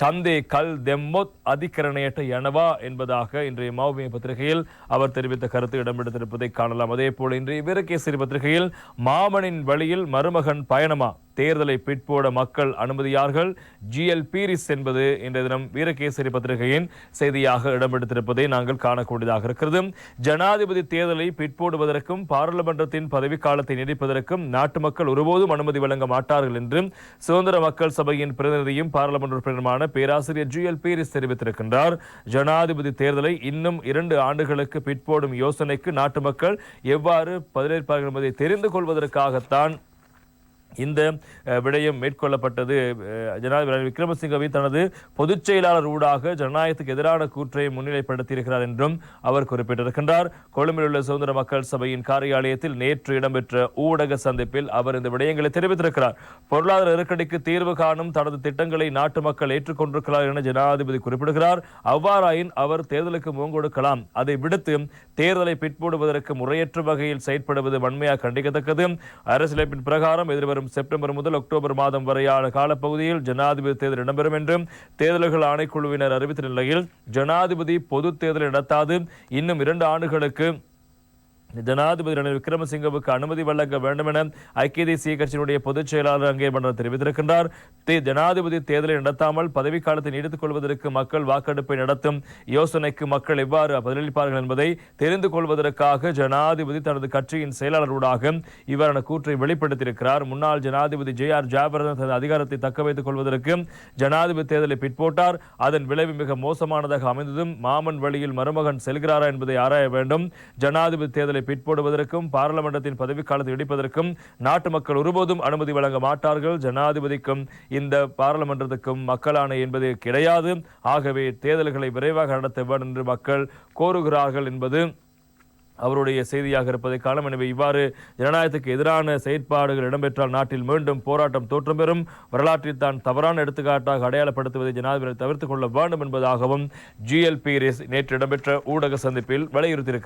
சந்தே கல் தெம்மொத் அதிகரணேட்ட எனவா என்பதாக இன்றைய மாவுமிய பத்திரிகையில் அவர் தெரிவித்த கருத்து இடம்பெடுத்திருப்பதை காணலாம். அதே போல இன்றைய வீரகேசரி பத்திரிகையில் மாமனின் வழியில் மருமகன் பயணமா? தேர்தலை பிற்போட மக்கள் அனுமதியார்கள். ஜிஎல் பீரிஸ் என்பது இன்றைய தினம் வீரகேசரி பத்திரிகையின் செய்தியாக இடம்பெடுத்திருப்பதை நாங்கள் காணக்கூடியதாக இருக்கிறது. ஜனாதிபதி தேர்தலை பிற்போடுவதற்கும் பாராளுமன்றத்தின் பதவிக்காலத்தை நீடிப்பதற்கும் நாட்டு மக்கள் ஒருபோதும் அனுமதி வழங்க மாட்டார்கள் என்றும் சுதந்திர மக்கள் சபையின் பிரதிநிதியும் பாராளுமன்ற உறுப்பினருமான பேராசிரியர் ஜிஎல் பீரிஸ் தெரிவித்திருக்கின்றார். ஜனாதிபதி தேர்தலை இன்னும் இரண்டு ஆண்டுகளுக்கு பிற்போடும் யோசனைக்கு நாட்டு மக்கள் எவ்வாறு பதிலேற்பார்கள் என்பதை தெரிந்து கொள்வதற்காகத்தான் இந்த விடயம் மேற்கொள்ளப்பட்டது. ஜனாதிபதி விக்ரமசிங்கவை தனது பொதுச் செயலாளர் ஊடாக ஜனநாயகத்துக்கு எதிரான கூற்றை முன்னிலைப்படுத்தியிருக்கிறார் என்றும் அவர் குறிப்பிட்டிருக்கின்றார். கொழும்பில் உள்ள சுதந்திர மக்கள் சபையின் காரியாலயத்தில் நேற்று இடம்பெற்ற ஊடக சந்திப்பில் அவர் இந்த விடயங்களை தெரிவித்திருக்கிறார். பொருளாதார நெருக்கடிக்கு தீர்வு காணும் தனது திட்டங்களை நாட்டு மக்கள் ஏற்றுக்கொண்டிருக்கிறார் என ஜனாதிபதி குறிப்பிடுகிறார். அவ்வாறாயின் அவர் தேர்தலுக்கு முகங்கொடுக்கலாம் அதை விடுத்து தேர்தலை பிற்போடுவதற்கு முறையற்ற வகையில் செயற்படுவது வன்மையாக கண்டிக்கத்தக்கது. அரசியலமைப்பின் பிரகாரம் எதிர்வரும் செப்டம்பர் முதல் அக்டோபர் மாதம் வரையான காலப்பகுதியில் ஜனாதிபதி தேர்தல் இடம்பெறும் என்றும் தேர்தல்கள் ஆணைக்குழுவினர் அறிவித்த நிலையில் ஜனாதிபதி பொது தேர்தலை நடத்தாது. இன்னும் இரண்டு ஆண்டுகளுக்கு ஜனாதிபதி ரணில் விக்ரமசிங்கவுக்கு அனுமதி வழங்க வேண்டும் என ஐக்கிய தேசிய கட்சியினுடைய பொதுச் செயலாளர் அங்கே மன்றம் தெரிவித்திருக்கின்றார் ஜனாதிபதி தேர்தலை நடத்தாமல் பதவிக்காலத்தை நீடித்துக் கொள்வதற்கு மக்கள் வாக்கெடுப்பை நடத்தும் யோசனைக்கு மக்கள் எவ்வாறு பதிலளிப்பார்கள் என்பதை தெரிந்து கொள்வதற்காக ஜனாதிபதி தனது கட்சியின் செயலாளரூடாக இவ்வாறான கூற்றை வெளிப்படுத்தியிருக்கிறார். முன்னாள் ஜனாதிபதி ஜே ஆர் ஜாபர்தன் தனது அதிகாரத்தை தக்க வைத்துக் கொள்வதற்கு ஜனாதிபதி தேர்தலை பிற்போட்டார். அதன் விளைவு மிக மோசமானதாக அமைந்ததும் மாமன் வழியில் மருமகன் செல்கிறாரா என்பதை ஆராய வேண்டும். ஜனாதிபதி தேர்தலை பிற்போடுவதற்கும் பாராளுமன்றத்தின் பதவிக்காலத்தை இடிப்பதற்கும் நாட்டு மக்கள் ஒருபோதும் அனுமதி வழங்க மாட்டார்கள். ஜனாதிபதிக்கும் இந்த பாராளுமன்றத்துக்கும் மக்களான என்பது கிடையாது. ஆகவே தேர்தல்களை விரைவாக நடத்த வேண்டும் என்று மக்கள் கோருகிறார்கள் என்பது அவருடைய செய்தியாக இருப்பதை காலம் எனவே இவ்வாறு ஜனநாயகத்துக்கு எதிரான செயற்பாடுகள் இடம்பெற்றால் நாட்டில் மீண்டும் போராட்டம் தோற்றம் பெறும் வரலாற்றில் தான் தவறான எடுத்துக்காட்டாக அடையாளப்படுத்துவதை ஜனாதிபதி தவிர்த்துக் கொள்ள வேண்டும் என்பதாகவும் ஜிஎல்பி நேற்று இடம்பெற்ற ஊடக சந்திப்பில் வலியுறுத்தியிருக்கிறார்.